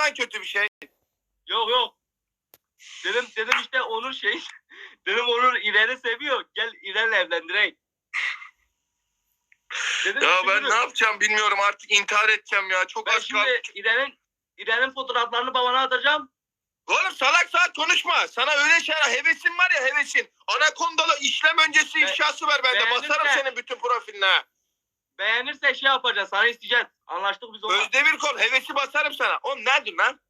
lan kötü bir şey? Yok yok. Dedim dedim işte Onur şey. Dedim Onur İrem'i seviyor. Gel İrem'le evlendireyim. Dedim, Ya ben ne yapacağım bilmiyorum artık intihar edeceğim ya. Çok ben kaldı. şimdi İrem'in İrem'in fotoğraflarını babana atacağım. Oğlum salak salak konuşma. Sana öyle şeyler hevesin var ya hevesin. Anakondalı işlem öncesi Be- ifşası ver bende. Basarım senin bütün profiline. Beğenirse şey yapacağız. Sana isteyeceğiz. Anlaştık biz onunla. Özdemir kol hevesi basarım sana. Oğlum nedir lan?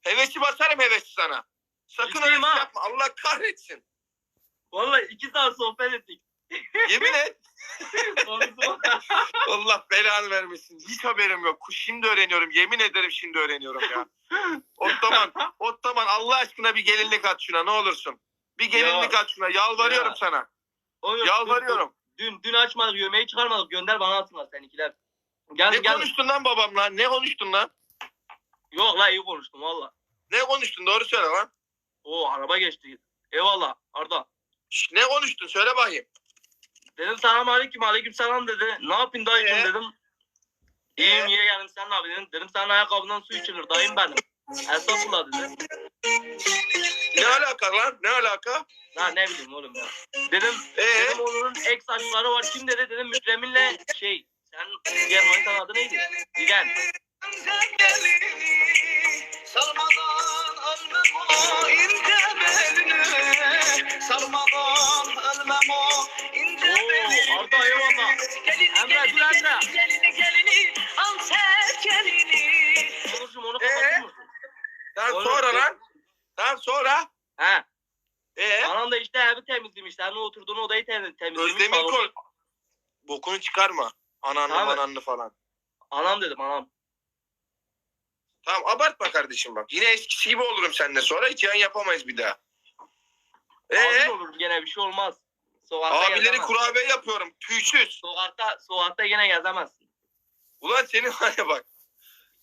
Hevesi basarım hevesi sana. Sakın öyle Ciddiyim şey ha. yapma. Allah kahretsin. Vallahi iki saat sohbet ettik. Yemin et. Konuşma. Allah belanı vermesin. Hiç haberim yok. Şimdi öğreniyorum. Yemin ederim şimdi öğreniyorum ya. Ottoman, Ottoman Allah aşkına bir gelinlik at şuna ne olursun. Bir gelinlik at şuna. Yalvarıyorum Ya. sana. Oğlum, Yalvarıyorum. Dün, dün açmadık yemeği çıkarmadık. Gönder bana atsınlar seninkiler. Gel Ne gel. konuştun lan babamla? Ne konuştun lan? Yok la iyi konuştum valla. Ne konuştun? Doğru söyle lan. Oo araba geçti. Eyvallah Arda. Şş, ne konuştun? Söyle bakayım. Dedim selam aleyküm aleyküm selam dedi. Ne yapayım dayıcım Ee? dedim. İyiyim Ee? niye geldin sen ne yapıyorsun? Dedim senin ayakkabından su içilir dayım benim. Estağfurullah dedi. Ne alaka lan? Ne alaka? Ha ne bileyim oğlum ya. Dedim, Ee? dedim onun ek saçları var. Kim dedi? Dedim Mükremin'le şey. Sen diğer manitanın adı neydi? Ölmem o ince belini Salmadan ölmem o ince Oo, belini Arda, eyvallah. Gelini Emre, gelini dur Emre. gelini Al sen onu kapatır mısın? Sonra sen- lan. Tamam sonra. He. Ee? Anam da işte evi temizlemiş. Senin oturduğun odayı temiz, temizlemiş. Özdemir salonu. kol. Bokunu çıkarma. Ananlı Tamam. mananlı falan. Anam dedim anam. Tamam abartma kardeşim bak. Yine eskisi gibi olurum seninle sonra hiç yan yapamayız bir daha. Ee? Abim olur gene bir şey olmaz. Sokakta Abileri gezemezsin. kurabiye yapıyorum. Tüysüz. Sokakta, sokakta gene gezemezsin. Ulan senin var ya bak.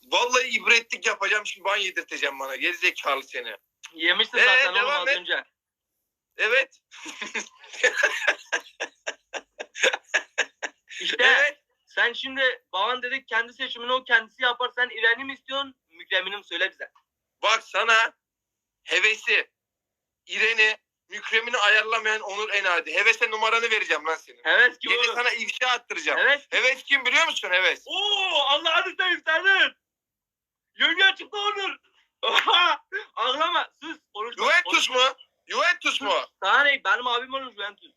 Vallahi ibretlik yapacağım şimdi ban yedirteceğim bana. Gerizekalı seni. Yemişsin Ee, zaten oğlum devam az et. önce. Evet. İşte Evet. sen şimdi baban dedik kendi seçimini o kendisi yapar. Sen İrem'i mi istiyorsun? Mükremini mi söyle bize. Bak sana hevesi, İreni, mükremini ayarlamayan Onur Enadi. Hevese numaranı vereceğim lan senin. Heves kim Gece oğlum? sana ifşa attıracağım. Heves. Heves kim biliyor musun Heves? Oo Allah'ını seveyim senin. Yenge çıktı Onur. Ağlama sus. Konuşma. Juventus mu? Juventus mu? Taney benim abim olur Juventus.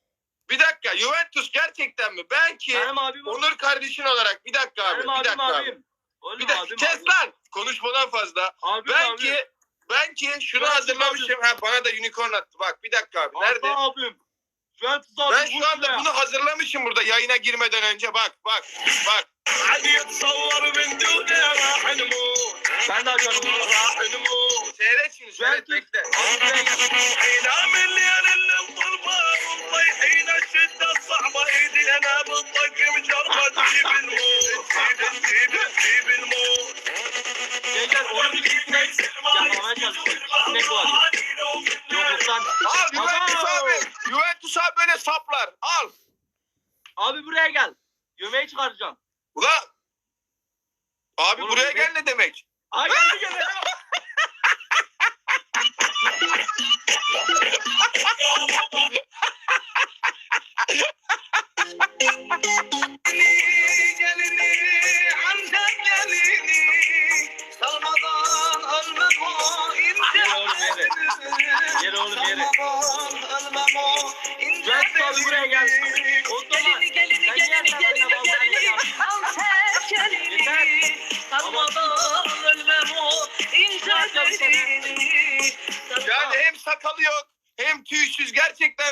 Bir dakika Juventus gerçekten mi? Ben ki benim abim olur. Onur kardeşin olarak bir dakika abi. Benim bir abim dakika abim. abi. Oğlum, bir dakika kes lan. Konuşmadan fazla. Abim, ben abim. ki ben ki şunu Juventus hazırlamışım. Abim. Ha, bana da unicorn attı. Bak bir dakika abi. Nerede? Abim. abim. Juventus abim. Ben şu anda ya. bunu hazırlamışım burada yayına girmeden önce. Bak bak bak. Ben de açalım. Seyret şimdi seyret bekle. Gel gel onu bir dinleyin.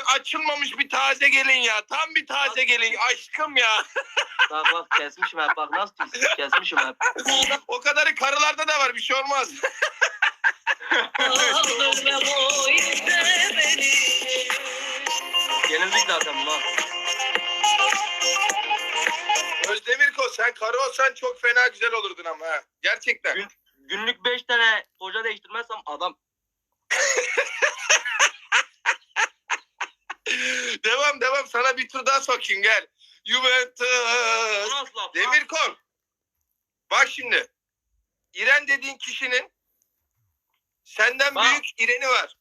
Açılmamış bir taze gelin ya. Tam bir taze gelin aşkım ya. Bak bak kesmişim hep bak nasıl kes- kesmişim hep. O kadarı karılarda da var bir şey olmaz. Yenildik zaten buna. Özdemir Ko sen karı olsan çok fena güzel olurdun ama ha. Gerçekten. Gün- Günlük 5 tane koca değiştirmezsem adam. Devam devam sana bir tur daha sokayım gel. Juventus. nasıl laf? Demir kol. Bak şimdi. İren dediğin kişinin Senden Bak. büyük İreni var.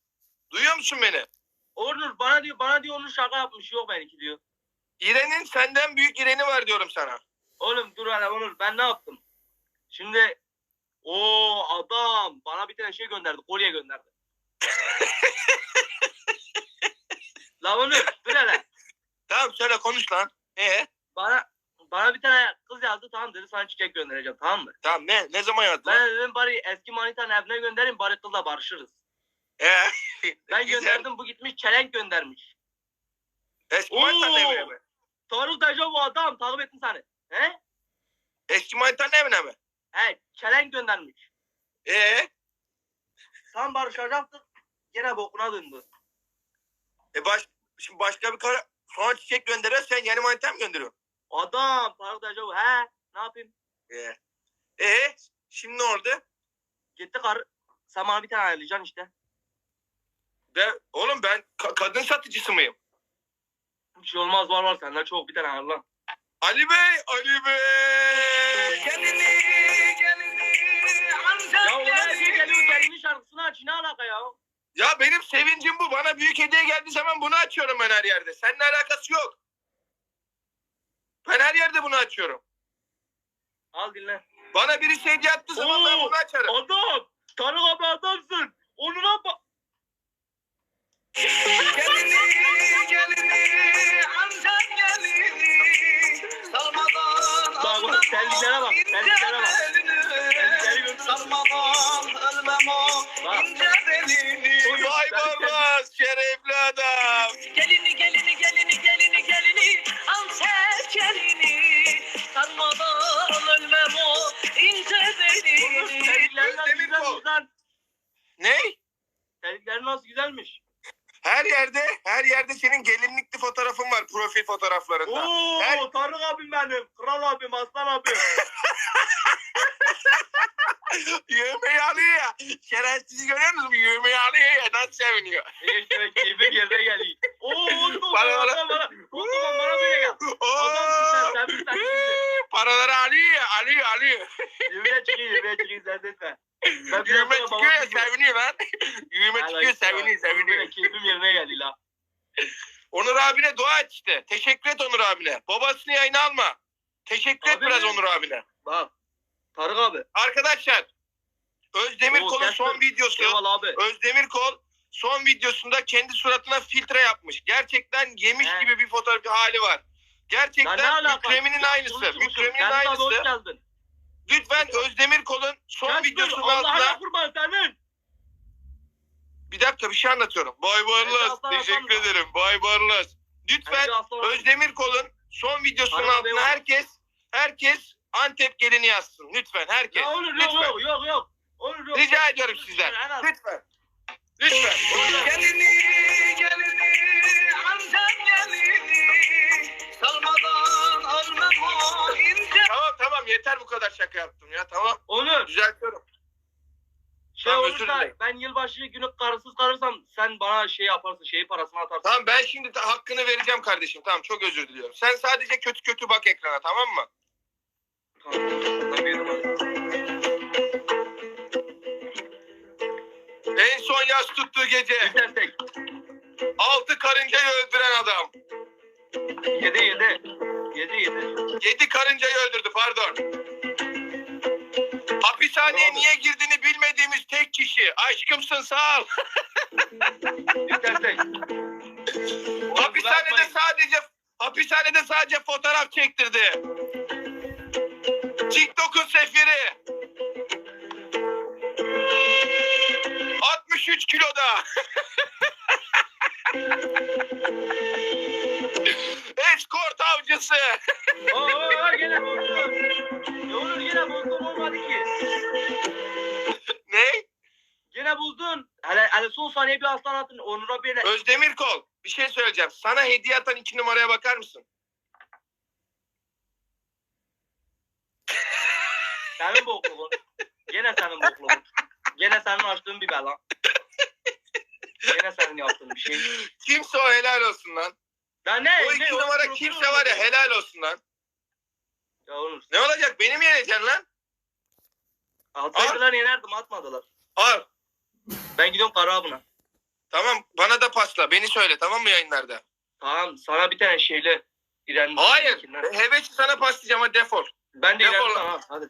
Duyuyor musun beni? Onur bana diyor bana diyor Onur şaka yapmış yok benimki diyor. İren'in senden büyük İreni var diyorum sana. Oğlum dur hele Onur ben ne yaptım? Şimdi o adam bana bir tane şey gönderdi kolye gönderdi. La dur hele. Tamam söyle konuş lan. Ee? Bana bana bir tane kız yazdı tamam dedi sana çiçek göndereceğim tamam mı? Tamam ne? Ne zaman yazdın? Ben dedim bari eski manitanın evine göndereyim bari kızla barışırız. Ee? Ben Güzel. gönderdim bu gitmiş çelenk göndermiş. Eski manitanın evine mi? Tarık Deja bu adam takip ettin seni. He? Eski manitanın evine mi? He çelenk göndermiş. Ee? Tam barışacaktık gene bokuna döndü. E baş, şimdi başka bir kara sonra çiçek gönderiyor sen yeni manita mı gönderiyorsun? Adam Deja bu. He ne yapayım? Ee? Ee? Şimdi ne oldu? Gitti karı. Sen bana bir tane ayarlayacaksın işte. Ben, oğlum ben ka- kadın satıcısı mıyım? Bir şey olmaz var var senden çok bir tane ayarla. Ali Bey, Ali Bey. Gelini amca Ya oraya bir geliyor gelinin şarkısını aç ne alaka ya? Ya benim sevincim bu. Bana büyük hediye geldiği zaman bunu açıyorum ben her yerde. Seninle alakası yok. Ben her yerde bunu açıyorum. Al dinle. Bana birisi hediye attığı zaman ben Oo. bunu açarım. Adam! Tarık abi adamsın. Onur'a bak. Gelini gelini amca gelini Salmadan Bak, bak, terliklere bak, terliklere bak. Terlikleri gördün mü? Salmadan ölmem o Bak. ince barbaz şerefli adam. Gelini gelini gelini gelini gelini Al sen gelini Sarmadan ölmem o ince belini nasıl Özdemir. Ne? Terlikleri nasıl güzelmiş. Her yerde, her yerde senin gelinlikli fotoğrafın var profil fotoğraflarında. Oo Her- Tarık abim benim. Kral abim, aslan abim. Yövmeyi alıyor ya. Şerefsizi görüyor musun? Yövmeyi alıyor ya. Nasıl seviniyor? işte keyfim yerine geliyor. Oo Onur Bana, bana bana. bana. Osman bana böyle gel. Adamsın sen, sen bir. Paraları alıyor ya. Alıyor alıyor. Yemeğe çıkıyor, yemeğe çıkıyor sen etme. Yövme çıkıyor ya seviniyor lan. Yövme çıkıyor seviniyor seviniyor. keyfim yerine geldi la. Onur abine dua et işte. Teşekkür et Onur abine. Babasını yayına alma. Teşekkür et biraz? Onur abine. Bak. Tarık abi. Arkadaşlar Özdemir Oo, Kol'un son videosu. Eyvallah abi. Özdemir Kol son videosunda kendi suratına filtre yapmış. Gerçekten yemiş He. gibi bir fotoğraf bir hali var. Gerçekten? Mükreminin aynısı. Mükreminin aynısı. Lütfen Özdemir Kol'un son Sen dur, videosunun Allah'ına altına kurban senin. bir dakika bir şey anlatıyorum. Bay Barlas teşekkür aslan. ederim. Bay Barlas. Lütfen. Özdemir Kol'un son videosunun altına herkes herkes Antep gelini yazsın. Lütfen herkes. Ya olur Lütfen. yok yok yok. Olur yok. Rica ediyorum sizden. En az. Lütfen. Lütfen. Gelini gelini amca gelini Salmadan ölmem o ince Tamam tamam yeter bu kadar şaka yaptım ya tamam. Onur. Düzeltiyorum. Şey Tamam, olursa ben yılbaşı günü karısız kalırsam sen bana şey yaparsın şeyi parasını atarsın. Tamam ben şimdi hakkını vereceğim kardeşim. Tamam çok özür diliyorum. Sen sadece kötü kötü bak ekrana tamam mı? En son yaz tuttuğu gece destek. altı karıncayı öldüren adam. Yedi yedi. Yedi yedi. Yedi karıncayı öldürdü pardon. Hapishaneye niye girdiğini bilmediğimiz tek kişi. Aşkımsın sağ ol. Hapishanede sadece hapishanede sadece fotoğraf çektirdi. TikTok'un sefiri. 63 kiloda. Eskort avcısı. Oo, gene bozdun. Ya Onur gene bozdun olmadı ki. Ne? Gene buldun. Hele, hele son saniye bir aslan attın. Onur'a böyle. Özdemir Kol. Bir şey söyleyeceğim. Sana hediye atan iki numaraya bakar mısın? Senin bokluğun. Gene senin bokluğun. Gene senin açtığın bir bela. Gene senin yaptığın bir şey. Kimse o helal olsun lan. Ya ne? O iki ne? numara Onur, kimse var ya helal olsun lan. Ya Onur. Ne olacak? Beni mi yeneceksin lan? Ataydılar yenerdim atmadılar. Al. Ben gidiyorum Karaabun'a. Tamam bana da pasla. Beni söyle tamam mı yayınlarda? Tamam sana bir tane şeyle İrem. Hayır. Heveç'i sana paslayacağım hadi defol. Ben de Defol İrem'i lan. Hadi.